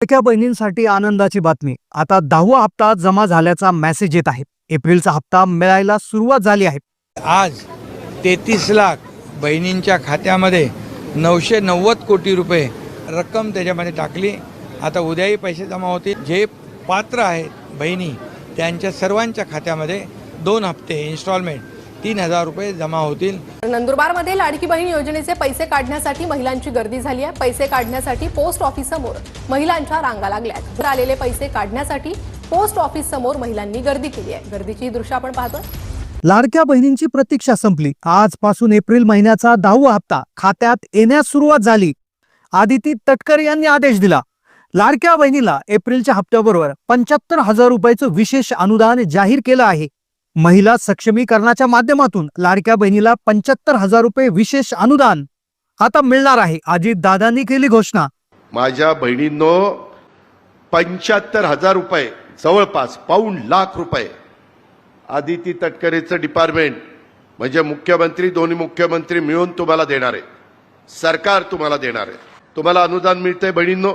लाडक्या बहिणींसाठी आनंदाची बातमी. आता दहावा हप्ता जमा झाल्याचा मेसेज येत आहे. एप्रिलचा हप्ता मिळायला सुरुवात झाली आहे. आज तेहतीस लाख बहिणींच्या खात्यामध्ये नऊशे नव्वद कोटी रुपये रक्कम त्याच्यामध्ये टाकली. आता उद्याही पैसे जमा होतील. जे पात्र आहेत बहिणी त्यांच्या सर्वांच्या खात्यामध्ये दोन हप्ते इन्स्टॉलमेंट तीन हजार रुपये जमा होतील. नंदुरबारमध्ये लाडकी बहीण योजनेचे पैसे काढण्यासाठी महिलांची गर्दी झाली आहे. पैसे काढण्यासाठी पोस्ट ऑफिस समोर महिलांच्या रांगा लागल्यात आलेले पैसे काढण्यासाठी पोस्ट ऑफिस समोर महिलांनी गर्दी केली आहे. गर्दीची ही दृश्य आपण पाहतोय. लाडक्या बहिणींची प्रतीक्षा संपली. आजपासून एप्रिल महिन्याचा दहावा हप्ता खात्यात येण्यास सुरुवात झाली. आदिती तटकर यांनी आदेश दिला. लाडक्या बहिणीला एप्रिलच्या हप्त्याबरोबर पंच्याहत्तर हजार रुपयाचं विशेष अनुदान जाहीर केलं आहे. महिला सक्षमीकरणाच्या माध्यमातून लाडक्या बहिणीला पंच्याहत्तर हजार रुपये विशेष अनुदान आता मिळणार आहे. अजित दादांनी केली घोषणा. माझ्या बहिणींनो पंच्याहत्तर हजार रुपये जवळपास पाऊण लाख रुपये आदिती तटकरेचं डिपार्टमेंट म्हणजे मुख्यमंत्री दोन्ही मुख्यमंत्री मिळून तुम्हाला देणार आहे. सरकार तुम्हाला देणार आहे. तुम्हाला अनुदान मिळतंय बहिणींनो.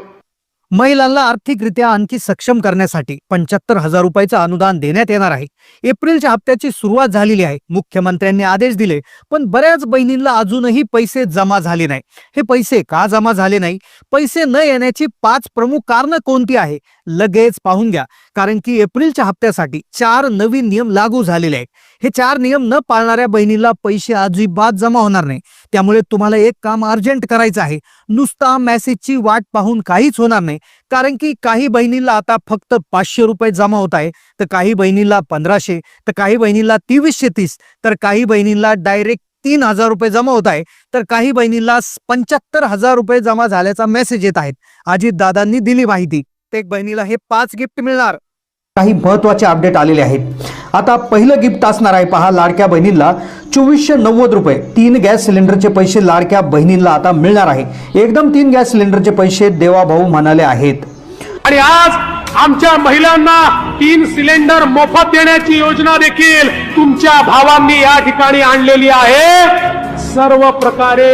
महिलांना आर्थिकरित्या आणखी सक्षम करण्यासाठी पंच्याहत्तर हजार रुपयाचं अनुदान देण्यात येणार आहे. एप्रिलच्या हप्त्याची सुरुवात झालेली आहे मुख्यमंत्र्यांनी आदेश दिले पण बऱ्याच बहिणींना अजूनही पैसे जमा झाले नाही. हे पैसे का जमा झाले नाही? पैसे न येण्याची पाच प्रमुख कारणं कोणती आहे? लगेच पाहून घ्या कारण की एप्रिलच्या हप्त्यासाठी चार नवीन नियम लागू झालेले आहेत. हे चार नियम न पाळणाऱ्या बहिणीला पैसे अजिबात जमा होणार नाही. त्यामुळे तुम्हाला एक काम अर्जंट करायचं आहे. नुसता मेसेजची वाट पाहून काहीच होणार नाही. कारण की काही बहिणीला आता फक्त पाचशे रुपये जमा होत आहे. तर काही बहिणीला पंधराशे तर काही बहिणीला तेवीसशे तीस तर काही बहिणीला डायरेक्ट तीन हजार रुपये जमा होत आहे. तर काही बहिणीला पंच्याहत्तर हजार रुपये जमा झाल्याचा मेसेज येत आहेत. अजित दादांनी दिली माहिती. प्रत्येक बहिणीला हे पाच गिफ्ट मिळणार. काही महत्त्वाचे अपडेट आलेले आहेत. आता पहिलं गिफ्ट असणार आहे. पहा लाडक्या बहिणींना चोवीसशे नव्वद रुपये. तीन गॅस सिलेंडरचे पैसे लाडक्या बहिणींना आता मिळणार आहे. एकदम तीन गॅस सिलेंडरचे पैसे देवाभाऊ म्हणाले आहेत. आणि आज आमच्या महिलांना तीन सिलेंडर मोफत देण्याची योजना देखील तुमच्या भावांनी या ठिकाणी आणलेली आहे. सर्व प्रकारे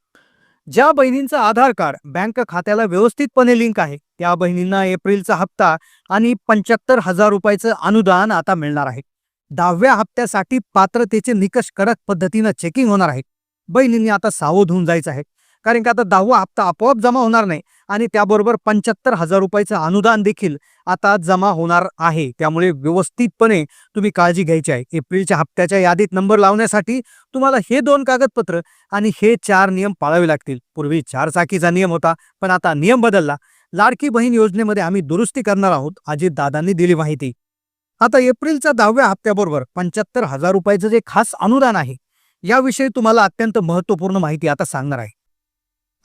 ज्या बहिणींचं आधार कार्ड बँक खात्याला व्यवस्थितपणे लिंक आहे त्या बहिणींना एप्रिलचा हप्ता आणि पंच्याहत्तर हजार रुपयाचं अनुदान आता मिळणार आहे. दहाव्या हप्त्यासाठी पात्रतेचे निकष कडक पद्धतीनं चेकिंग होणार आहे. बहिणींनी आता सावध होऊन जायचं आहे. कारण की आता दहावा हप्ता आपोआप जमा होणार नाही आणि त्याबरोबर पंच्याहत्तर हजार रुपयाचं अनुदान देखील आता जमा होणार आहे. त्यामुळे व्यवस्थितपणे तुम्ही काळजी घ्यायची आहे. एप्रिलच्या हप्त्याच्या यादीत नंबर लावण्यासाठी तुम्हाला हे दोन कागदपत्र आणि हे चार नियम पाळावे लागतील. पूर्वी चार चाकीचा नियम होता पण आता नियम बदलला. लाडकी बहीण योजनेमध्ये आम्ही दुरुस्ती करणार आहोत अजित दादांनी दिली माहिती. आता एप्रिलच्या दहाव्या हप्त्याबरोबर पंच्याहत्तर हजार रुपयाचं जे खास अनुदान आहे याविषयी तुम्हाला अत्यंत महत्त्वपूर्ण माहिती आता सांगणार आहे.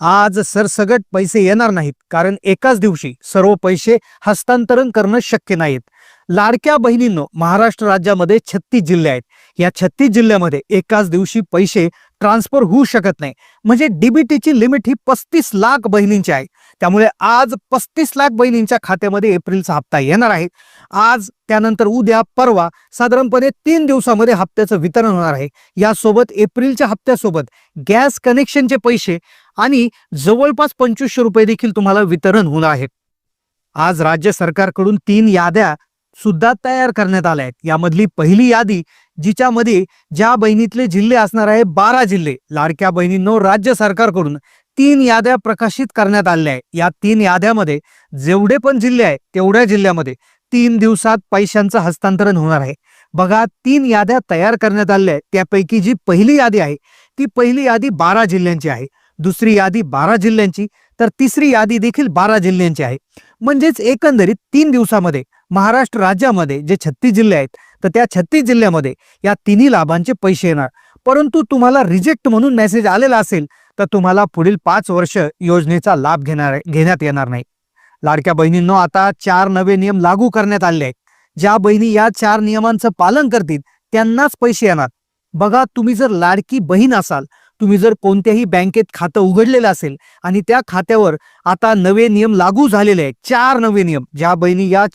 आज सरसगट पैसे येणार नाहीत कारण एकाच दिवशी सर्व पैसे हस्तांतरण करणं शक्य नाहीत. लाडक्या बहिणींनो महाराष्ट्र राज्यामध्ये छत्तीस जिल्हे आहेत. या छत्तीस जिल्ह्यामध्ये एकाच दिवशी पैसे ट्रान्सफर होऊ शकत नाही. म्हणजे डीबीटीची लिमिट ही पस्तीस लाख बहिणींची आहे. त्यामुळे आज पस्तीस लाख बहिणींच्या खात्यामध्ये एप्रिलचा हप्ता येणार आहे. आज त्यानंतर उद्या परवा साधारणपणे तीन दिवसामध्ये हप्त्याचं वितरण होणार आहे. यासोबत एप्रिलच्या हप्त्यासोबत गॅस कनेक्शनचे पैसे आणि जवळपास पंचवीसशे रुपये देखील तुम्हाला वितरण होणार आहे. आज राज्य सरकारकडून तीन याद्या सुद्धा तयार करण्यात आल्या आहेत. यामधली पहिली यादी जिच्यामध्ये ज्या बहिणीतले जिल्हे असणार आहे बारा जिल्हे लाडक्या बहिणींनो राज्य सरकारकडून तीन याद्या प्रकाशित करण्यात आल्या आहे या तीन याद्यामध्ये जेवढे पण जिल्हे आहेत तेवढ्या जिल्ह्यामध्ये तीन दिवसात पैशांचं हस्तांतरण होणार आहे. बघा तीन याद्या तयार करण्यात आल्या आहेत. त्यापैकी जी पहिली यादी आहे ती पहिली यादी बारा जिल्ह्यांची आहे. दुसरी यादी बारा जिल्ह्यांची तर तिसरी यादी देखील बारा जिल्ह्यांची आहे. म्हणजेच एकंदरीत तीन दिवसामध्ये महाराष्ट्र राज्यामध्ये जे छत्तीस जिल्हे आहेत तर त्या छत्तीस जिल्ह्यामध्ये या तिन्ही लाभांचे पैसे येणार. परंतु तुम्हाला रिजेक्ट म्हणून मेसेज आलेला असेल तर तुम्हाला पुढील पाच वर्ष योजनेचा लाभ घेणार घेण्यात येणार नाही. लाडक्या बहिणींनो आता चार नवे नियम लागू करण्यात आले आहेत. ज्या बहिणी या चार नियमांचं पालन करतील त्यांनाच पैसे येणार. बघा तुम्ही जर लाडकी बहीण असाल तुम्ही जर कोणत्याही बँकेत खातं उघडलेलं असेल आणि त्या खात्यावर आता नवे नियम लागू झालेले आहेत चार नवे नियम ज्या बहिणी या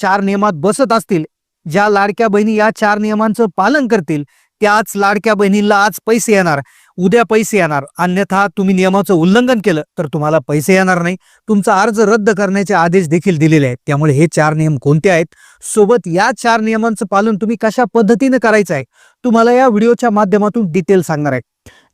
चार नियमात बसत असतील ज्या लाडक्या बहिणी या चार नियमांचं पालन करतील त्याच लाडक्या बहिणींना आज पैसे येणार उद्या पैसे येणार. अन्यथा तुम्ही नियमाचं उल्लंघन केलं तर तुम्हाला पैसे येणार नाही. तुमचा अर्ज रद्द करण्याचे आदेश देखील दिलेले आहेत. त्यामुळे हे चार नियम कोणते आहेत? सोबत या चार नियमांचं पालन तुम्ही कशा पद्धतीने करायचं आहे? तुम्हाला या व्हिडिओच्या माध्यमातून डिटेल सांगणार आहे.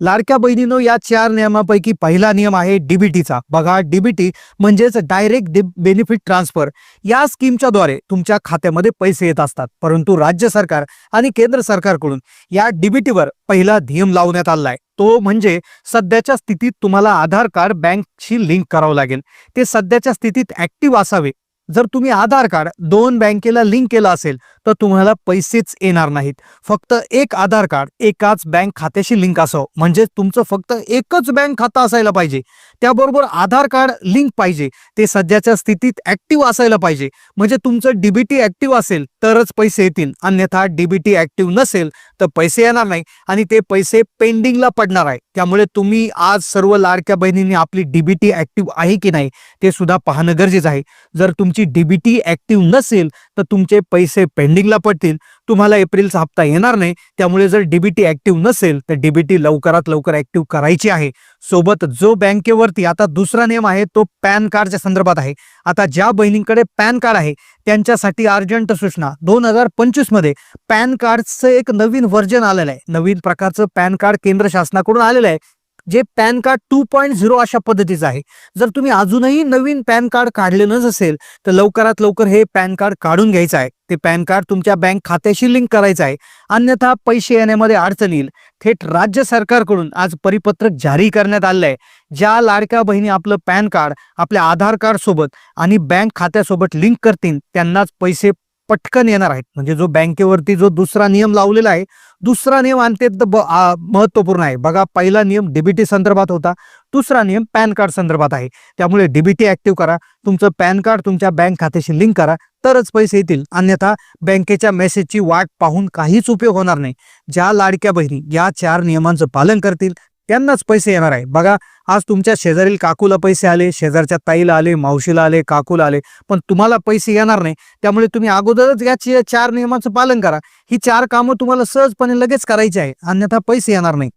लाडक्या बहिणीनो या चार नियमापैकी पहिला नियम आहे डीबीटीचा बघा डीबीटी म्हणजेच डायरेक्ट बेनिफिट ट्रान्सफर या स्कीमच्या द्वारे तुमच्या खात्यामध्ये पैसे येत असतात. परंतु राज्य सरकार आणि केंद्र सरकारकडून या डीबीटीवर पहिला नियम लावण्यात आला आहे तो म्हणजे सध्याच्या स्थितीत तुम्हाला आधार कार्ड बँकशी लिंक करावं लागेल. ते सध्याच्या स्थितीत ऍक्टिव्ह असावे. जर तुम्ही आधार कार्ड दोन बँकेला लिंक केलं असेल तर तुम्हाला पैसेच येणार नाहीत. फक्त एक आधार कार्ड एकाच बँक खात्याशी लिंक असावं. म्हणजे तुमचं फक्त एकच बँक खातं असायला पाहिजे. त्याबरोबर आधार कार्ड लिंक पाहिजे. ते सध्याच्या स्थितीत ऍक्टिव्ह असायला पाहिजे. म्हणजे तुमचं डीबीटी ऍक्टिव्ह असेल तरच पैसे येतील. अन्यथा डीबीटी ऍक्टिव्ह नसेल तर पैसे येणार नाही. आणि ते पैसे पेंडिंगला पडणार आहे. त्यामुळे तुम्ही आज सर्व लाडक्या बहिणींनी आपली डीबीटी ऍक्टिव्ह आहे की नाही ते सुद्धा पाहणं गरजेचं आहे. जर तुमची डीबीटी ऍक्टिव्ह नसेल तर तुमचे पैसे पेंडिंगला पडतील तुम्हाला एप्रिलचा हप्ता येणार नाही. त्यामुळे जर डीबीटी ऍक्टिव्ह नसेल तर डीबीटी लवकरात लवकर ऍक्टिव्ह करायची आहे. सोबत जो बँकेवरती आता दुसरा नियम आहे तो पॅन कार्डच्या संदर्भात आहे. आता ज्या बहिणींकडे पॅन कार्ड आहे त्यांच्यासाठी अर्जंट सूचना. दोन हजार पंचवीसमध्ये पॅन कार्डचं एक नवीन व्हर्जन आलेलं आहे. नवीन प्रकारचं पॅन कार्ड केंद्र शासनाकडून आलेलं आहे. जे PAN card two point zero अशा पद्धतीचं आहे. जर तुम्ही अजूनही नवीन पॅन कार्ड काढलेलंच नसेल तर लवकरात लवकर हे पॅन कार्ड काढून घ्यायचं आहे. ते पॅन कार्ड तुमच्या बँक खात्याशी लिंक करायचं आहे. अन्यथा पैसे येण्यामध्ये अडचण येईल. थेट राज्य सरकारकडून आज परिपत्रक जारी करण्यात आलं आहे ज्या लाडक्या बहिणी आपलं पॅन कार्ड आपल्या आधार कार्ड सोबत आणि बँक खात्यासोबत लिंक करतील त्यांनाच पैसे पटकन येणार आहेत. म्हणजे जो बँकेवरती जो दुसरा नियम लावलेला आहे दुसरा नियम अत्यंत ब- महत्त्वपूर्ण आहे. बघा पहिला नियम डीबीटी संदर्भात होता. दुसरा नियम पॅन कार्ड संदर्भात आहे. त्यामुळे डीबीटी ऍक्टिव्ह करा. तुमचं पॅन कार्ड तुमच्या बँक खात्याशी लिंक करा. तरच पैसे येतील. अन्यथा बँकेच्या मेसेजची वाट पाहून काहीच उपयोग होणार नाही. ज्या लाडक्या बहिणी या चार नियमांचं पालन करतील त्यांनाच पैसे येणार आहे. बघा आज तुमच्या शेजारील काकूला पैसे आले शेजारच्या ताईला आले मावशीला आले काकूला आले पण तुम्हाला पैसे येणार नाही. त्यामुळे तुम्ही अगोदरच या चार नियमांचं पालन करा. ही चार कामं तुम्हाला सहजपणे लगेच करायची आहे. अन्यथा पैसे येणार नाही.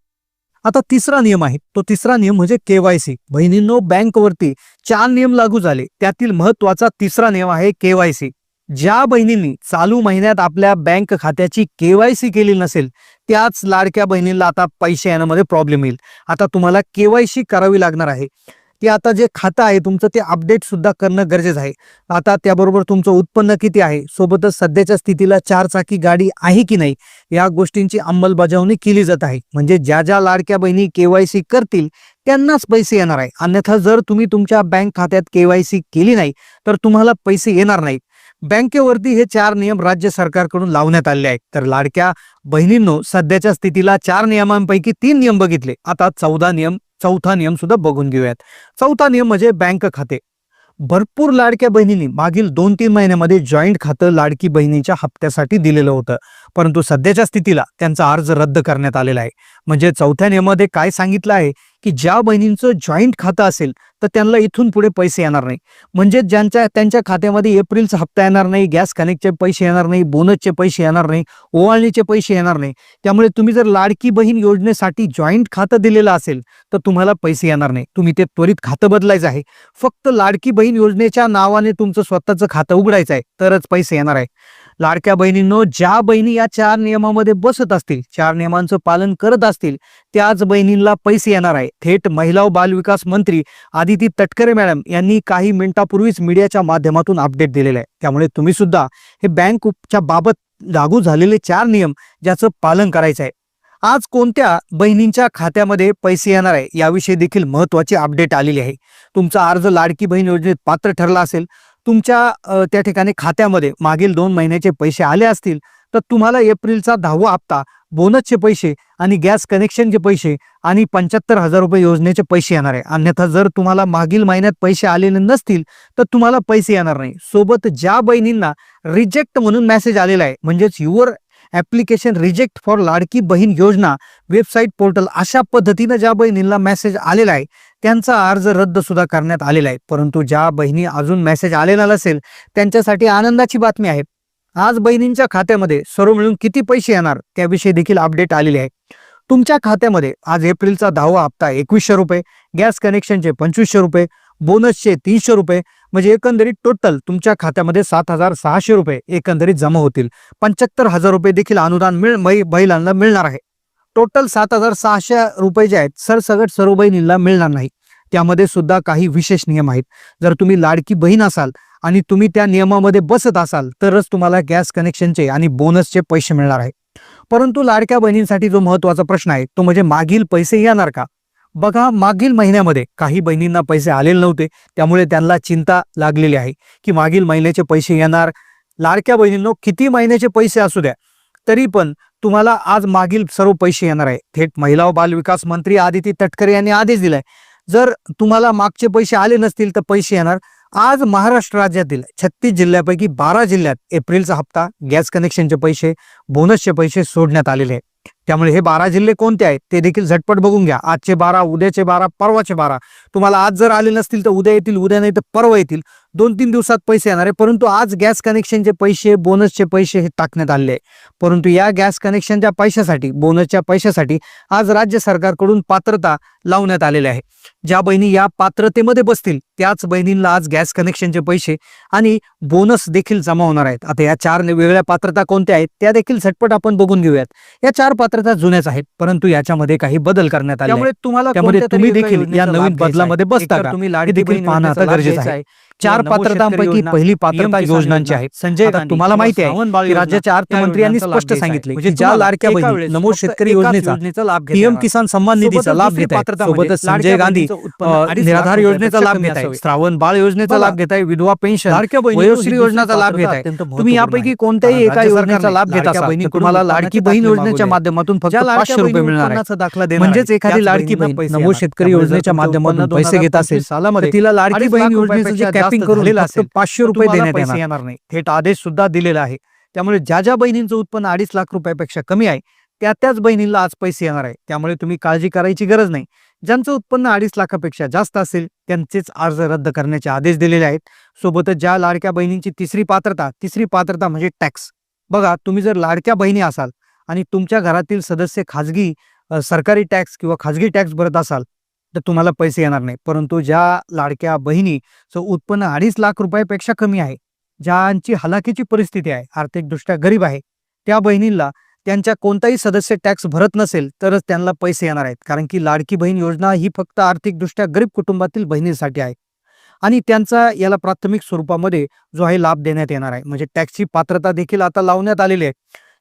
आता तिसरा नियम आहे. तो तिसरा नियम म्हणजे केवायसी बहिणींनो बँकवरती चार नियम लागू झाले. त्यातील महत्त्वाचा तिसरा नियम आहे केवायसी ज्या बहिणींनी चालू महिन्यात आपल्या बँक खात्याची केवायसी केली नसेल त्याच लाडक्या बहिणींना आता पैसे येण्यामध्ये प्रॉब्लेम येईल. आता तुम्हाला केवायसी करावी लागणार आहे. ते आता जे खातं आहे तुमचं ते अपडेट सुद्धा करणं गरजेचं आहे. आता त्याबरोबर तुमचं उत्पन्न किती आहे? सोबतच सध्याच्या स्थितीला चार चाकी गाडी आहे की नाही? या गोष्टींची अंमलबजावणी केली जात आहे. म्हणजे ज्या ज्या लाडक्या बहिणी केवायसी करतील त्यांनाच पैसे येणार आहे. अन्यथा जर तुम्ही तुमच्या बँक खात्यात केवायसी केली नाही तर तुम्हाला पैसे येणार नाहीत. बँकेवरती हे चार नियम राज्य सरकारकडून लावण्यात आले आहेत. तर लाडक्या बहिणींनो सध्याच्या स्थितीला चार नियमांपैकी तीन नियम बघितले. आता चौदा नियम चौथा नियम सुद्धा बघून घेऊयात. चौथा नियम म्हणजे बँक खाते. भरपूर लाडक्या बहिणींनी मागील दोन तीन महिन्यामध्ये जॉईंट खातं लाडकी बहिणीच्या हप्त्यासाठी दिलेलं होतं. परंतु सध्याच्या स्थितीला त्यांचा अर्ज रद्द करण्यात आलेला आहे. म्हणजे चौथ्या नियमामध्ये काय सांगितलं आहे? की ज्या बहिणींचं जॉईंट खातं असेल तर त्यांना इथून पुढे पैसे येणार नाही. म्हणजे ज्यांच्या त्यांच्या खात्यामध्ये एप्रिलचा हप्ता येणार नाही गॅस कनेक्टचे पैसे येणार नाही बोनसचे पैसे येणार नाही ओवाळणीचे पैसे येणार नाही. त्यामुळे तुम्ही जर लाडकी बहीण योजनेसाठी जॉईंट खातं दिलेलं असेल तर तुम्हाला पैसे येणार नाही. तुम्ही ते त्वरित खातं बदलायचं आहे. फक्त लाडकी बहीण योजनेच्या नावाने तुमचं स्वतःचं खातं उघडायचं आहे तरच पैसे येणार आहे. लाडक्या बहिणींनो ज्या बहिणी या चार नियमामध्ये बसत असतील चार नियमांचं पालन करत असतील त्याच बहिणींना पैसे येणार आहे. थेट महिला व बालविकास मंत्री आदिती तटकरे मॅडम यांनी काही मिनिटापूर्वीच मीडियाच्या माध्यमातून अपडेट दिलेलं आहे. त्यामुळे तुम्ही सुद्धा हे बँकच्या बाबत लागू झालेले चार नियम ज्याचं पालन करायचं आहे. आज कोणत्या बहिणींच्या खात्यामध्ये पैसे येणार आहे याविषयी देखील महत्वाची अपडेट आलेली आहे. तुमचा अर्ज लाडकी बहीण योजनेत पात्र ठरला असेल. तुमच्या त्या ठिकाणी खात्यामध्ये मागील दोन महिन्याचे पैसे आले असतील. तर तुम्हाला एप्रिलचा दहावा हप्ता बोनसचे पैसे आणि गॅस कनेक्शनचे पैसे आणि पंच्याहत्तर हजार रुपये योजनेचे पैसे येणार आहे. अन्यथा जर तुम्हाला मागील महिन्यात पैसे आलेले नसतील तर तुम्हाला पैसे येणार नाही. सोबत ज्या बहिणींना रिजेक्ट म्हणून मेसेज आलेला आहे म्हणजेच your application reject for Ladki Bahin Yojana website portal अशा पद्धतीनं ज्या बहिणींना मेसेज आलेला आहे त्यांचा अर्ज रद्द सुद्धा करण्यात आलेला आहे. परंतु ज्या बहिणी अजून मेसेज आलेला नसेल त्यांच्यासाठी आनंदाची बातमी आहे. आज बहिणींच्या खात्यामध्ये सर्व मिळून किती पैसे येणार त्याविषयी देखील अपडेट आलेली आहे. तुमच्या खात्यामध्ये आज एप्रिलचा दहावा हप्ता एकवीसशे रुपये गॅस कनेक्शनचे पंचवीसशे रुपये बोनसचे तीनशे रुपये म्हणजे एकंदरीत टोटल तुमच्या खात्यामध्ये सात हजार सहाशे रुपये एकंदरीत जमा होतील. पंच्याहत्तर हजार रुपये देखील अनुदान मिळ मै- महिलांना मिळणार आहे. टोटल सात हजार सहाशे रुपये जे आहेत सरसगट सर्व बहिणींना मिळणार नाही. त्यामध्ये सुद्धा काही विशेष नियम आहेत. जर तुम्ही लाडकी बहीण असाल आणि तुम्ही त्या नियमामध्ये बसत असाल तरच तुम्हाला गॅस कनेक्शनचे आणि बोनसचे पैसे मिळणार आहे. परंतु लाडक्या बहिणींसाठी जो महत्त्वाचा प्रश्न आहे तो म्हणजे मागील पैसे येणार का? बघा मागील महिन्यामध्ये काही बहिणींना पैसे आलेले नव्हते त्यामुळे त्यांना चिंता लागलेली आहे की मागील महिन्याचे पैसे येणार. लाडक्या बहिणींनो किती महिन्याचे पैसे असू द्या तरी पण तुम्हाला आज मागील सर्व पैसे येणार आहे. थेट महिला व बालविकास मंत्री आदिती तटकरे यांनी आदेश दिलाय. जर तुम्हाला मागचे पैसे आले नसतील तर पैसे येणार. आज महाराष्ट्र राज्यातील छत्तीस जिल्ह्यापैकी बारा जिल्ह्यात एप्रिलचा हप्ता गॅस कनेक्शनचे पैसे बोनसचे पैसे सोडण्यात आलेले आहेत. त्यामुळे हे बारा जिल्हे कोणते आहेत ते देखील झटपट बघून घ्या. आजचे बारा उद्याचे बारा परवाचे बारा. तुम्हाला आज जर आले नसतील तर उद्या येतील उद्या नाही तर परवा येतील. दोन तीन दिवसात पैसे येणार आहे परंतु आज गॅस कनेक्शनचे पैसे बोनसचे पैसे हे टाकण्यात आले आहे परंतु या गॅस कनेक्शनच्या पैशासाठी बोनसच्या पैशासाठी आज राज्य सरकारकडून पात्रता लावण्यात आलेली आहे. ज्या बहिणी या पात्रतेमध्ये बसतील त्याच बहिणींना आज गॅस कनेक्शनचे पैसे आणि बोनस देखील जमा होणार आहेत. आता या चार वेगळ्या पात्रता कोणत्या आहेत त्या देखील झटपट आपण बघून घेऊयात. या चार पात्रता जुन्याच आहेत परंतु याच्यामध्ये काही बदल करण्यात आले त्यामुळे तुम्हाला त्यामुळे तुम्ही देखील या नवीन बदलामध्ये बसता का? तुम्ही लाडी देखील पाहणं आता गरजेचं आहे. चार पात्रतांपैकी पहिली पात्रता योजनांची आहे. संजय तुम्हाला माहिती आहे राज्याच्या अर्थमंत्री यांनी स्पष्ट सांगितले की ज्या लाडक्या बहिणी नमो शेतकरी योजनेचा लाभ पीएम किसान सन्मान निधीचा लाभ घेत आहेत सोबतच संजय गांधी निराधार योजनेचा लाभ घेत आहे. श्रावण बाळ योजनेचा लाभ घेत आहे. विधवा पेन्शन वयोश्री योजनेचा लाभ घेत आहे. तुम्ही यापैकी कोणत्याही एका योजनेचा लाभ घेत असाल तुम्हाला लाडकी बहीण योजनेच्या माध्यमातून फक्त पाचशे रुपये मिळणार आहे. म्हणजेच एखादी लाडकी बहीण नमो शेतकरी योजनेच्या माध्यमातून पैसे घेत असेल तिला लाडकी बहीण योजनेचं जे कॅपिंग करून पाचशे रुपये देण्यात येणार. नाही. थेट आदेश सुद्धा दिलेला आहे. त्यामुळे ज्या ज्या बहिणींचं उत्पन्न अडीच लाख रुपयापेक्षा कमी आहे त्या त्याच बहिणींना आज पैसे येणार आहे. त्यामुळे तुम्ही काळजी करायची गरज नाही. ज्यांचं उत्पन्न अडीच लाखापेक्षा जास्त असेल त्यांचेच अर्ज रद्द करण्याचे आदेश दिलेले आहेत. सोबतच ज्या लाडक्या बहिणींची तिसरी पात्रता तिसरी पात्रता म्हणजे टॅक्स. बघा तुम्ही जर लाडक्या बहिणी असाल आणि तुमच्या घरातील सदस्य खाजगी सरकारी टॅक्स किंवा खाजगी टॅक्स भरत असाल तर तुम्हाला पैसे येणार नाही. परंतु ज्या लाडक्या बहिणीचं उत्पन्न अडीच लाख रुपयापेक्षा कमी आहे ज्यांची हलाखीची परिस्थिती आहे आर्थिकदृष्ट्या गरीब आहे त्या बहिणींना त्यांच्या कोणताही सदस्य टॅक्स भरत नसेल तरच त्यांना पैसे येणार आहेत. कारण की लाडकी बहीण योजना ही फक्त आर्थिकदृष्ट्या गरीब कुटुंबातील बहिणींसाठी आहे. आणि त्यांचा याला प्राथमिक स्वरूपामध्ये जो आहे लाभ देण्यात येणार आहे. म्हणजे टॅक्सची पात्रता देखील आता लावण्यात आलेली आहे.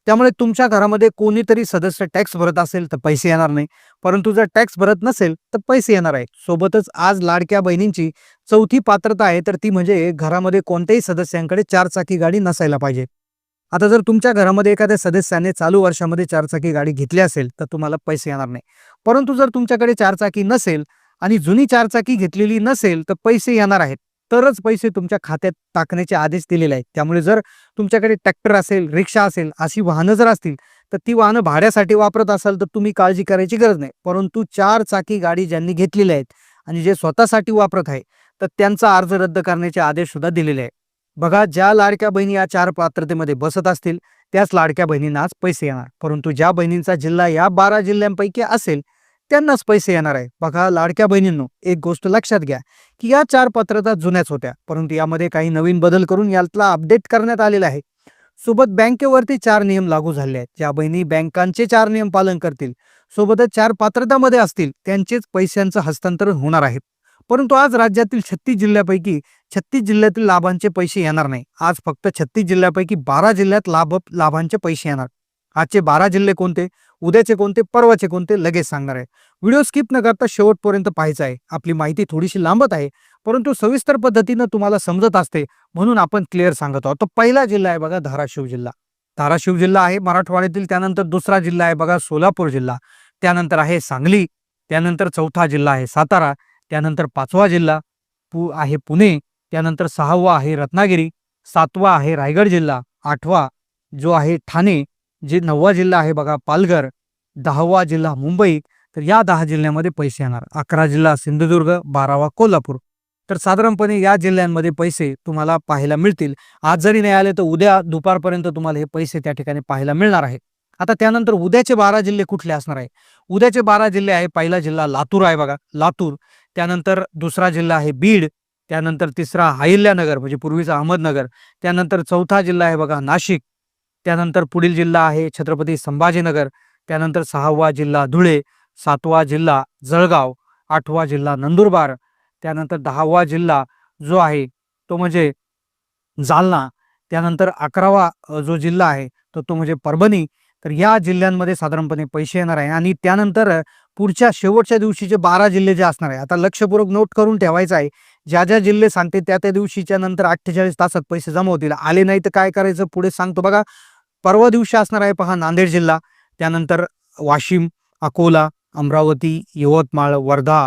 त्यामुळे तुमच्या घरामध्ये कोणीतरी सदस्य टॅक्स भरत असेल तर पैसे येणार नाही. परंतु जर टॅक्स भरत नसेल तर पैसे येणार आहे सोबतच आज लाडक्या बहिणींची चौथी पात्रता आहे तर ती म्हणजे घरामध्ये कोणत्याही सदस्यांकडे चारचाकी गाडी नसायला पाहिजे. आता जर तुमच्या घरामध्ये एखाद्या सदस्याने चालू वर्षामध्ये चारचाकी गाडी घेतली असेल तर तुम्हाला पैसे येणार नाही. परंतु जर तुमच्याकडे चारचाकी नसेल आणि जुनी चारचाकी घेतलेली नसेल तर पैसे येणार आहेत. तरच पैसे तुमच्या खात्यात टाकण्याचे आदेश दिलेले आहेत. त्यामुळे जर तुमच्याकडे ट्रॅक्टर असेल रिक्षा असेल अशी वाहनं जर असतील तर ती वाहनं भाड्यासाठी वापरत असाल तर तुम्ही काळजी करायची गरज नाही. परंतु चार चाकी गाडी ज्यांनी घेतलेली आहेत आणि जे स्वतःसाठी वापरत आहे तर त्यांचा अर्ज रद्द करण्याचे आदेश सुद्धा दिलेले आहे बघा ज्या लाडक्या बहिणी या चार पात्रतेमध्ये बसत असतील त्याच लाडक्या बहिणींना आज पैसे येणार. परंतु ज्या बहिणींचा जिल्हा या बारा जिल्ह्यांपैकी असेल त्यांनाच पैसे येणार आहे. बघा लाडक्या बहिणींनो एक गोष्ट लक्षात घ्या की या चार पात्रता जुन्याच होत्या परंतु यामध्ये काही नवीन बदल करून यातला अपडेट करण्यात आलेला आहे. सोबत बँकेवरती चार नियम लागू झाले आहेत. ज्या बहिणी बँकांचे चार नियम पालन करतील सोबतच चार पात्रतामध्ये असतील त्यांचेच पैशांचं हस्तांतरण होणार आहे. परंतु आज राज्यातील छत्तीस जिल्ह्यापैकी छत्तीस जिल्ह्यातील लाभांचे पैसे येणार नाही. आज फक्त छत्तीस जिल्ह्यापैकी बारा जिल्ह्यात लाभ लाभांचे पैसे येणार. आजचे बारा जिल्हे कोणते? उद्याचे कोणते? परवाचे कोणते? लगेच सांगणार आहे. व्हिडिओ स्किप न करता शेवटपर्यंत पाहायचा आहे. आपली माहिती थोडीशी लांबत आहे परंतु सविस्तर पद्धतीनं तुम्हाला समजत असते म्हणून आपण क्लिअर सांगत आहोत. तर पहिला जिल्हा आहे बघा धाराशिव जिल्हा. धाराशिव जिल्हा आहे मराठवाड्यातील त्यानंतर दुसरा जिल्हा आहे बघा सोलापूर जिल्हा. त्यानंतर आहे सांगली त्यानंतर चौथा जिल्हा आहे सातारा त्यानंतर पाचवा जिल्हा पु आहे पुणे त्यानंतर सहावा आहे रत्नागिरी सातवा आहे रायगड जिल्हा आठवा जो आहे ठाणे जे नववा जिल्हा आहे बघा पालघर दहावा जिल्हा मुंबई तर या दहा जिल्ह्यामध्ये पैसे येणार. अकरा जिल्हा सिंधुदुर्ग बारावा कोल्हापूर. तर साधारणपणे या जिल्ह्यांमध्ये पैसे तुम्हाला पाहायला मिळतील. आज जरी नाही आले तर उद्या दुपारपर्यंत तुम्हाला हे पैसे त्या ठिकाणी पाहायला मिळणार आहे. आता त्यानंतर उद्याचे बारा जिल्हे कुठले असणार आहे? उद्याचे बारा जिल्हे आहे पहिला जिल्हा लातूर आहे बघा लातूर. त्यानंतर दुसरा जिल्हा आहे बीड. त्यानंतर तिसरा अहिल्यानगर म्हणजे पूर्वीचा अहमदनगर. त्यानंतर चौथा जिल्हा आहे बघा नाशिक. त्यानंतर पुढील जिल्हा आहे छत्रपती संभाजीनगर त्यानंतर सहावा जिल्हा धुळे सातवा जिल्हा जळगाव आठवा जिल्हा नंदुरबार त्यानंतर दहावा जिल्हा जो आहे तो म्हणजे जालना त्यानंतर अकरावा जो जिल्हा आहे तर तो म्हणजे परभणी. तर या जिल्ह्यांमध्ये साधारणपणे पैसे येणार आहे आणि त्यानंतर पुढच्या शेवटच्या दिवशीचे बारा जिल्हे जे असणार आहे आता लक्षपूर्वक नोट करून ठेवायचं आहे ज्या ज्या जिल्हे सांगते त्या त्या दिवशीच्या नंतर अठ्ठेचाळीस तासात पैसे जमा होतील. आले नाही तर काय करायचं? पुढे सांगतो बघा. परवा दिवशी असणार आहे पहा नांदेड जिल्हा. त्यानंतर वाशिम अकोला अमरावती यवतमाळ वर्धा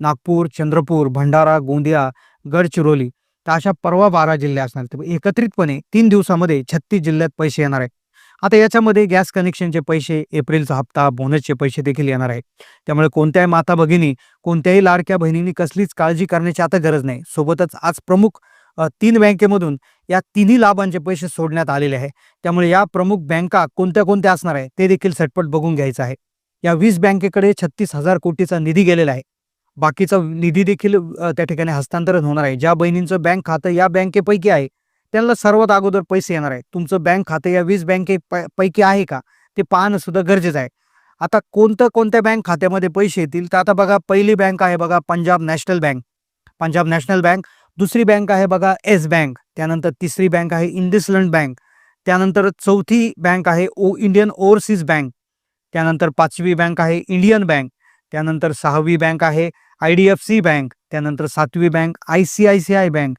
नागपूर चंद्रपूर भंडारा गोंदिया गडचिरोली तर अशा परवा बारा जिल्हे असणार. आहेत एकत्रितपणे तीन दिवसामध्ये छत्तीस जिल्ह्यात पैसे येणार आहे आता याच्यामध्ये गॅस कनेक्शनचे पैसे एप्रिलचा हप्ता बोनसचे पैसे देखील येणार आहे त्यामुळे कोणत्याही माता भगिनी कोणत्याही लाडक्या बहिणींनी कसलीच काळजी करण्याची आता गरज नाही. सोबतच आज प्रमुख तीन बँकेमधून या तिन्ही लाभांचे पैसे सोडण्यात आलेले आहे. त्यामुळे या प्रमुख बँका कोणत्या कोणत्या असणार आहे ते देखील सटपट बघून घ्यायचं आहे. या वीस बँकेकडे छत्तीस हजार कोटीचा निधी गेलेला आहे. बाकीचा निधी देखील त्या ठिकाणी हस्तांतरण होणार आहे. ज्या बहिणींचं बँक खातं या बँकेपैकी आहे त्यांना सर्वात अगोदर पैसे येणार आहे तुमचं बँक खातं या वीस बँके पैकी आहे का ते पाहणं सुद्धा गरजेचं आहे. आता कोणतं कोणत्या बँक खात्यामध्ये पैसे येतील तर आता बघा पहिली बँक आहे बघा Punjab national bank. Punjab national bank दुसरी बँक आहे बघा एस बँक तिसरी बँक आहे इंडसलंड बँक चौथी बँक आहे ओ इंडियन ओव्हरसीज बँक त्यानंतर पाचवी बँक आहे इंडियन बँक सहावी बँक आहे I D F C bank त्यानंतर सातवी bank I C I C I bank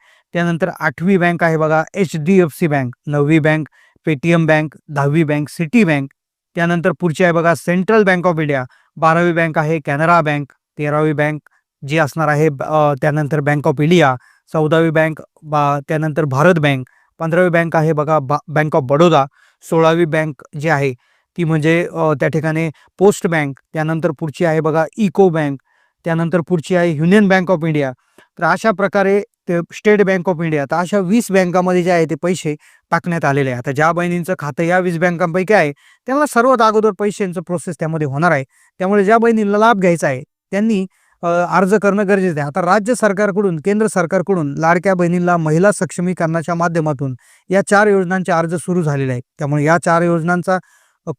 आठवी बँक आहे बघा H D F C bank नववी बँक पेटीएम बँक दहावी बँक सिटी बँक त्यानंतर पुढची आहे बघा सेंट्रल बँक ऑफ़ इंडिया बारावी बँक आहे कॅनरा बँक तेरावी बँक जी आहे अ, त्यानंतर बँक ऑफ़ इंडिया चौदावी बँक बा त्यानंतर भारत बँक. पंधरावी बँक आहे बघा बा बँक ऑफ बडोदा. सोळावी बँक जी आहे ती म्हणजे त्या ठिकाणी पोस्ट बँक. त्यानंतर पुढची आहे बघा इको बँक. त्यानंतर पुढची आहे युनियन बँक ऑफ इंडिया. तर अशा प्रकारे ते स्टेट बँक ऑफ इंडिया. तर अशा वीस बँकामध्ये जे आहे ते पैसे टाकण्यात आलेले आहे. आता ज्या बहिणींचं खातं या वीस बँकांपैकी आहे त्यांना सर्वात अगोदर पैशांचं प्रोसेस त्यामध्ये होणार आहे. त्यामुळे ज्या बहिणींना लाभ घ्यायचा आहे त्यांनी अर्ज करणं गरजेचं आहे. आता राज्य सरकारकडून केंद्र सरकारकडून लाडक्या बहिणींना महिला सक्षमीकरणाच्या माध्यमातून या चार योजनांचे अर्ज सुरू झालेले आहेत. त्यामुळे या चार योजनांचा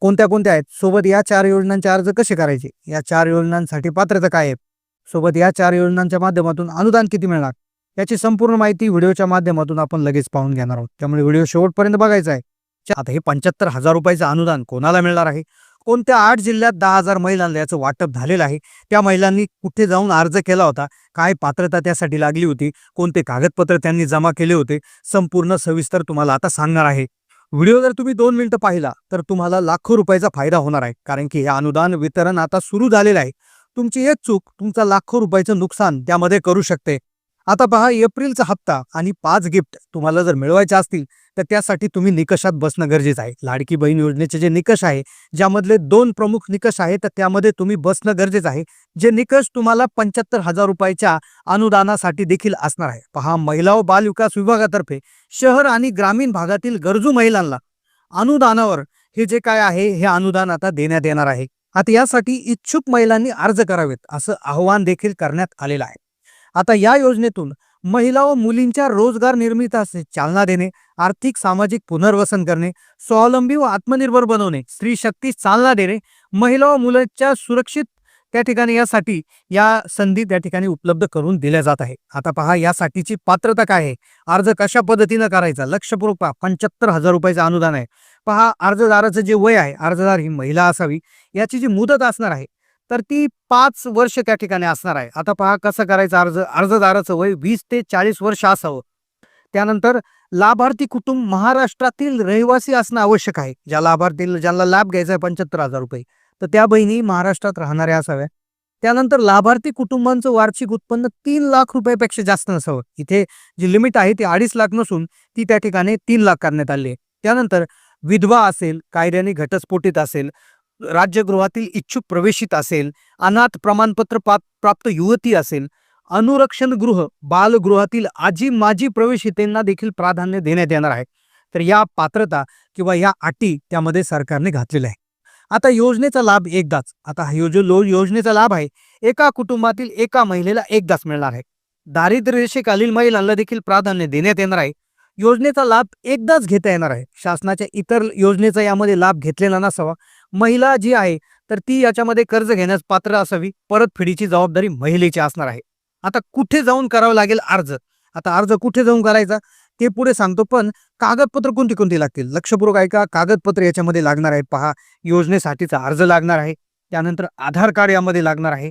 कोणत्या कोणत्या आहेत? सोबत या चार योजनांचे अर्ज कसे करायचे? या चार योजनांसाठी पात्रता काय आहे? सोबत या चार योजनांच्या माध्यमातून अनुदान किती मिळणार? याची संपूर्ण माहिती व्हिडिओच्या माध्यमातून आपण लगेच पाहून घेणार आहोत. त्यामुळे व्हिडिओ शेवटपर्यंत बघायचा आहे. आता हे पंच्याहत्तर हजार रुपयाचं अनुदान कोणाला मिळणार आहे? कोणत्या आठ जिल्ह्यात दहा हजार महिलांना याचं वाटप झालेलं आहे. त्या महिलांनी कुठे जाऊन अर्ज केला होता? काय पात्रता त्यासाठी लागली होती? कोणते कागदपत्र त्यांनी जमा केले होते? संपूर्ण सविस्तर तुम्हाला आता सांगणार आहे. व्हिडिओ जर तुम्ही दोन मिनिटं पाहिला तर तुम्हाला लाखो रुपयाचा फायदा होणार आहे. कारण की हे अनुदान वितरण आता सुरू झालेलं आहे. तुमची हेच चूक तुमचा लाखो रुपयाचं नुकसान त्यामध्ये करू शकते. आता पहा एप्रिलचा हप्ता आणि पाच गिफ्ट तुम्हाला जर मिळवायचे असतील तर त्यासाठी तुम्ही निकषात बसणं गरजेचं आहे. लाडकी बहीण योजनेचे जे निकष आहे ज्यामधले दोन प्रमुख निकष आहेत तर त्यामध्ये तुम्ही बसणं गरजेचं आहे. जे निकष तुम्हाला पंच्याहत्तर हजार रुपयाच्या अनुदानासाठी देखील असणार आहे. पहा महिला व बाल विकास विभागातर्फे शहर आणि ग्रामीण भागातील गरजू महिलांना अनुदानावर हे जे काय आहे हे अनुदान आता देण्यात येणार आहे. आता यासाठी इच्छुक महिलांनी अर्ज करावेत असं आव्हान देखील करण्यात आलेलं आहे. आता या योजनेतून महिला व मुलींच्या रोजगार निर्मितीस चालना देणे आर्थिक सामाजिक पुनर्वसन करणे स्वावलंबी व आत्मनिर्भर बनवणे स्त्री शक्ती चालना देणे महिला व मुलांच्या सुरक्षित त्या ठिकाणी यासाठी या संधी त्या ठिकाणी उपलब्ध करून दिल्या जात आहे. आता पहा यासाठीची पात्रता काय आहे? अर्ज कशा पद्धतीनं करायचा? लक्षपूर्वक पहा पंच्याहत्तर हजार रुपयाचं अनुदान आहे. पहा अर्जदाराचं जे वय आहे अर्जदार ही महिला असावी याची जी मुदत असणार आहे तर ती पाच वर्ष त्या ठिकाणी असणार आहे. आता पहा कसं करायचं? अर्ज अर्जदाराचं वय वीस ते चाळीस वर्ष असावं. त्यानंतर लाभार्थी कुटुंब महाराष्ट्रातील रहिवासी असणं आवश्यक आहे. ज्या लाभार्थी ज्यांना लाभ घ्यायचा आहे पंच्याहत्तर हजार रुपये. तर त्या बहिणी महाराष्ट्रात राहणाऱ्या असाव्या. त्यानंतर लाभार्थी कुटुंबांचं वार्षिक उत्पन्न तीन लाख रुपयापेक्षा जास्त नसावं. इथे जी लिमिट आहे ती अडीच लाख नसून ती त्या ठिकाणी तीन लाख करण्यात आली आहे. त्यानंतर विधवा असेल कायद्याने घटस्फोटित असेल राज्यगृहातील इच्छुक प्रवेशित असेल अनाथ प्रमाणपत्र प्राप्त युवती असेल अनुरक्षण गृह बालगृहातील आजी माजी प्रवेशितेंना देखील प्राधान्य देण्यात येणार आहे. तर या पात्रता किंवा या अटी त्यामध्ये सरकारने घातलेल्या आहे आता योजनेचा लाभ एकदाच आता हा योज लो योजनेचा लाभ आहे एका कुटुंबातील एका महिलेला एकदाच मिळणार आहे. दारिद्र्य रेषेखालील महिलांना देखील प्राधान्य देण्यात येणार आहे. योजनेचा लाभ एकदाच घेता येणार आहे. शासनाच्या इतर योजनेचा यामध्ये लाभ घेतलेला नसावा. महिला जी आहे तर ती याच्यामध्ये कर्ज घेण्यास पात्र असावी. परतफेडीची जबाबदारी महिलेची असणार आहे. आता कुठे जाऊन करावं लागेल अर्ज? आता अर्ज कुठे जाऊन करायचा? ते पुढे सांगतो पण कागदपत्र कोणती कोणती लागतील? लक्षपूर्वक ऐका कागदपत्र याच्यामध्ये लागणार आहे पहा. योजनेसाठीचा अर्ज लागणार आहे. त्यानंतर आधार कार्ड यामध्ये लागणार आहे.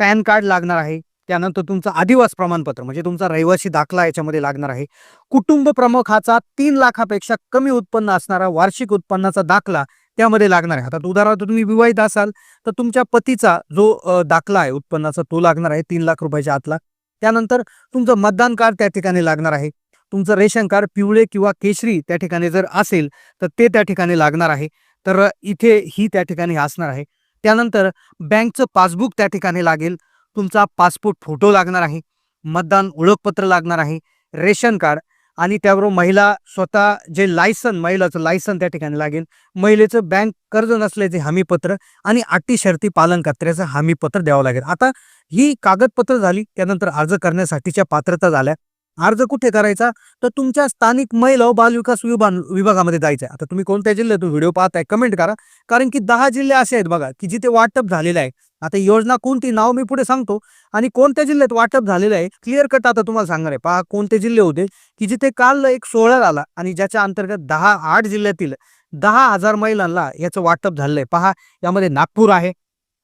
पॅन कार्ड लागणार आहे. त्यानंतर तुमचं आदिवास प्रमाणपत्र म्हणजे तुमचा रहिवासी दाखला याच्यामध्ये लागणार आहे. कुटुंब प्रमुखाचा तीन लाखापेक्षा कमी उत्पन्न असणारा वार्षिक उत्पन्नाचा दाखला त्यामध्ये लागणार आहे. आता उदाहरणार्थ तुम्ही विवाहित असाल तर तुमच्या पतीचा जो दाखला आहे उत्पन्नाचा तो लागणार आहे तीन लाख रुपयाच्या आतला. त्यानंतर तुमचं मतदान कार्ड त्या ठिकाणी लागणार आहे. तुमचं रेशन कार्ड पिवळे किंवा केशरी त्या ठिकाणी जर असेल तर ते त्या ठिकाणी लागणार आहे. तर इथे ही त्या ठिकाणी असणार आहे. त्यानंतर बँकचं पासबुक त्या ठिकाणी लागेल. तुमचा पासपोर्ट फोटो लागणार आहे. मतदान ओळखपत्र लागणार आहे. रेशन कार्ड आणि त्याबरोबर महिला स्वतः जे लायसन महिलाचं लायसन त्या ठिकाणी लागेल. महिलेचं बँक कर्ज नसल्याचे हमीपत्र आणि अटी शर्ती पालन करण्याचं हमीपत्र द्यावं लागेल. आता ही कागदपत्र झाली त्यानंतर अर्ज करण्यासाठीच्या पात्रता झाल्या. अर्ज कुठे करायचा? तर तुमच्या स्थानिक महिला व बालविकास विभाग विभागामध्ये जायचं आहे आता तुम्ही कोणत्या जिल्ह्यातून व्हिडिओ पाहताय कमेंट करा. कारण की दहा जिल्हे असे आहेत बघा की जिथे वाटप झालेलं आहे. आता योजना कोणती नाव मी पुढे सांगतो. आणि कोणत्या जिल्ह्यात वाटप झालेलं आहे क्लिअर कट आता तुम्हाला सांगणार आहे. पहा कोणते जिल्हे होते की जिथे काल एक सोहळा आला आणि ज्याच्या अंतर्गत दहा आठ जिल्ह्यातील दहा हजार महिलांना याचं वाटप झालेलं आहे. पहा यामध्ये नागपूर आहे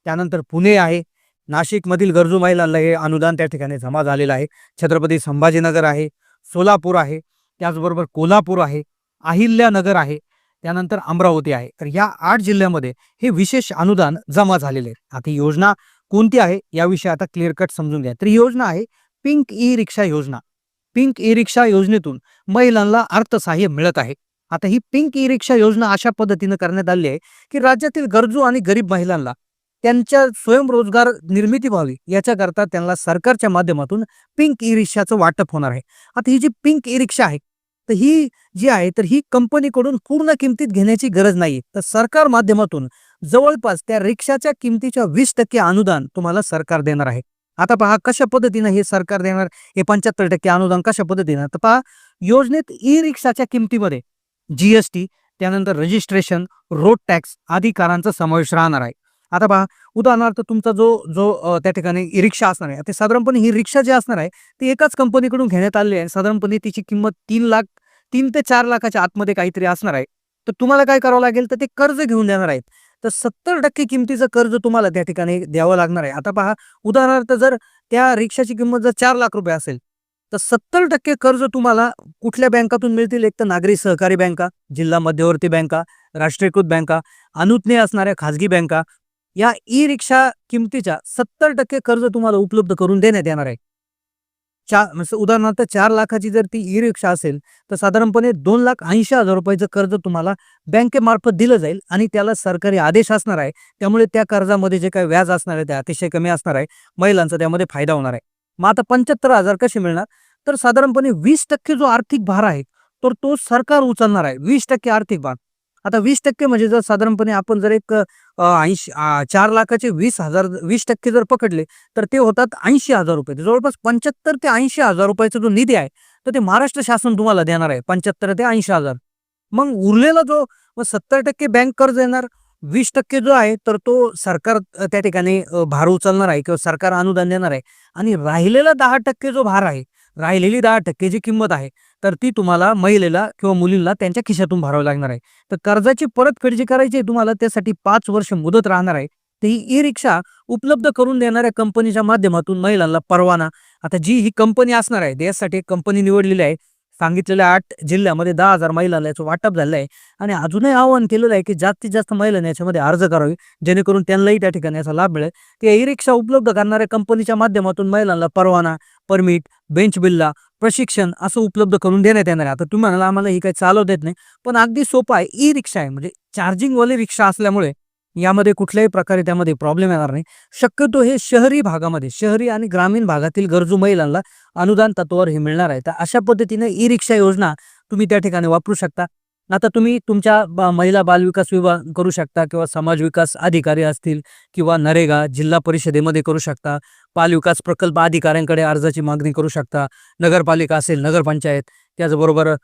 त्यानंतर पुणे आहे नाशिकमधील गरजू महिलांना हे अनुदान त्या ठिकाणी जमा झालेलं आहे. छत्रपती संभाजीनगर आहे सोलापूर आहे त्याचबरोबर कोल्हापूर आहे अहिल्यानगर आहे त्यानंतर अमरावती आहे. तर या आठ जिल्ह्यामध्ये हे विशेष अनुदान जमा झालेले आहे आता ही योजना कोणती आहे याविषयी आता क्लिअर कट समजून घ्या. तर ही योजना आहे पिंक ई रिक्षा योजना. पिंक ई रिक्षा योजनेतून महिलांना अर्थसहाय्य मिळत आहे. आता ही पिंक ई रिक्षा योजना अशा पद्धतीनं करण्यात आली आहे की राज्यातील गरजू आणि गरीब महिलांना त्यांच्या स्वयंरोजगार निर्मिती व्हावी याच्याकरता त्यांना सरकारच्या माध्यमातून पिंक ई रिक्षाचं वाटप होणार आहे. आता ही जी पिंक ई रिक्षा आहे तर ही जी आहे तर ही कंपनीकडून पूर्ण किमतीत घेण्याची गरज नाही तर सरकार माध्यमातून जवळपास त्या रिक्षाच्या किमतीच्या वीस टक्के अनुदान तुम्हाला सरकार देणार आहे. आता पहा कशा पद्धतीनं हे सरकार देणार हे पंच्याहत्तर टक्के अनुदान कशा पद्धतीनं? तर पहा योजनेत ई रिक्षाच्या किमतीमध्ये जीएसटी त्यानंतर रजिस्ट्रेशन रोड टॅक्स आदी करांचा समावेश राहणार आहे. आता पहा उदाहरणार्थ तुमचा जो जो त्या ठिकाणी ई रिक्षा असणार आहे ते साधारणपणे ही रिक्षा जी असणार आहे ती एकाच कंपनीकडून घेण्यात आलेली आहे. साधारणपणे तिची किंमत तीन लाख तीन ते चार लाखाच्या आतमध्ये काहीतरी असणार आहे. तर तुम्हाला काय करावं लागेल तर ते कर्ज घेऊन देणार आहेत. तर सत्तर टक्के किमतीचं कर्ज तुम्हाला त्या ठिकाणी द्यावं लागणार आहे. आता पहा उदाहरणार्थ जर त्या रिक्षाची किंमत जर चार लाख रुपये असेल तर सत्तर टक्के कर्ज तुम्हाला कुठल्या बँकातून मिळतील? एक तर नागरी सहकारी बँका जिल्हा मध्यवर्ती बँका राष्ट्रीयकृत बँका अनुज्ञे असणाऱ्या खाजगी बँका या ई रिक्षा किमतीच्या सत्तर टक्के कर्ज तुम्हाला उपलब्ध करून देण्यात येणार आहे. चार म्हणजे उदाहरणार्थ चार लाखाची जर ती ई रिक्षा असेल तर साधारणपणे दोन लाख ऐंशी हजार रुपयाचं कर्ज तुम्हाला बँकेमार्फत दिलं जाईल आणि त्याला सरकारी आदेश असणार आहे. त्यामुळे त्या कर्जामध्ये जे काही व्याज असणार आहे ते अतिशय कमी असणार आहे. महिलांचा त्यामध्ये फायदा होणार आहे. मग आता पंच्याहत्तर हजार कसे मिळणार? तर साधारणपणे वीस टक्के जो आर्थिक भार आहे तर तो सरकार उचलणार आहे. वीस टक्के आर्थिक भार. आता वीस टक्के म्हणजे जर साधारणपणे आपण जर एक ऐंशी चार लाखाचे वीस हजार वीस टक्के जर पकडले तर ते होतात ऐंशी हजार रुपये. जवळपास पंच्याहत्तर ते ऐंशी हजार रुपयाचा जो निधी आहे तर ते महाराष्ट्र शासन तुम्हाला देणार आहे पंच्याहत्तर ते ऐंशी हजार. मग उरलेला जो सत्तर टक्के बँक कर्ज येणार वीस टक्के जो आहे तर तो सरकार त्या ठिकाणी भार उचलणार आहे किंवा सरकार अनुदान देणार आहे. आणि राहिलेला दहा टक्के जो भार आहे राहिलेली दहा टक्के जी किंमत आहे तर ती तुम्हाला महिलेला किंवा मुलींना त्यांच्या खिशातून भरावी लागणार आहे. तर कर्जाची परतफेड जी करायची आहे तुम्हाला त्यासाठी पाच वर्ष मुदत राहणार आहे. तर ही ई रिक्षा उपलब्ध करून देणाऱ्या कंपनीच्या माध्यमातून महिलांना परवाना. आता जी ही कंपनी असणार आहे देशासाठी कंपनी निवडलेली आहे सांगितलेल्या आठ जिल्ह्यामध्ये दहा हजार महिलांना याचं वाटप झालं आहे आणि अजूनही आवाहन केलेलं आहे की जास्तीत जास्त महिलांनी याच्यामध्ये अर्ज करावे जेणेकरून त्यांनाही त्या ठिकाणी याचा लाभ मिळेल. ते ई रिक्षा उपलब्ध करणाऱ्या कंपनीच्या माध्यमातून महिलांना परवाना परमिट बेंच बिल्ला प्रशिक्षण असं उपलब्ध करून देण्यात येणार आहे. आता तुम्ही म्हणाला आम्हाला ही काही चालवता येत नाही पण अगदी सोपं आहे. ई रिक्षा आहे म्हणजे चार्जिंगवाली रिक्षा असल्यामुळे यामध्ये कुठल्याही प्रकारे त्यामध्ये प्रॉब्लेम येणार नाही. शक्यतो हे शहरी भागामध्ये शहरी आणि ग्रामीण भागातील गरजू महिलांना अनुदान तत्वावर हे मिळणार आहे. तर अशा पद्धतीने ई रिक्षा योजना तुम्ही त्या ठिकाणी वापरू शकता. आता तुम्ही तुमच्या बा- महिला बालविकास विभाग करू शकता किंवा समाज विकास अधिकारी असतील किंवा नरेगा जिल्हा परिषदेमध्ये करू शकता. बालविकास प्रकल्प अधिकाऱ्यांकडे अर्जाची मागणी करू शकता. नगरपालिका असेल नगरपंचायत त्याचबरोबर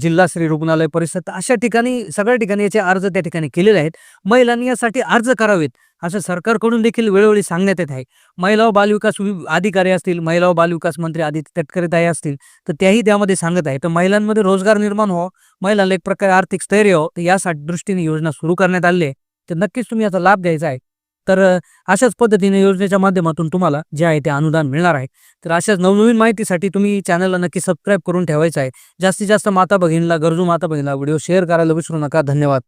जिल्हा श्री रुग्णालय परिषद अशा ठिकाणी सगळ्या ठिकाणी याचे अर्ज त्या ठिकाणी केलेले आहेत. महिलांनी यासाठी अर्ज करावेत असं सरकारकडून देखील वेळोवेळी सांगण्यात येत आहे. महिला व बालविकास वि- अधिकारी असतील महिला व बालविकास मंत्री आदित्य तटकरे ताई असतील तर त्याही त्यामध्ये सांगत आहे. तर महिलांमध्ये रोजगार निर्माण हो महिलांना एक प्रकारे आर्थिक स्थैर्य हो तर यासाठी दृष्टीने योजना सुरू करण्यात आली आहे. तर नक्कीच तुम्ही याचा लाभ घ्यायचा आहे. तर अशाच पद्धतीने योजनेच्या माध्यमातून तुम्हाला जे आहे ते अनुदान मिळणार आहे. तर अशाच नवनवीन माहितीसाठी तुम्ही चॅनलला नक्की सबस्क्राईब करून ठेवायचं आहे. जास्तीत जास्त माता भगिनीला गरजू माता भगिनीला व्हिडिओ शेअर करायला विसरू नका. धन्यवाद.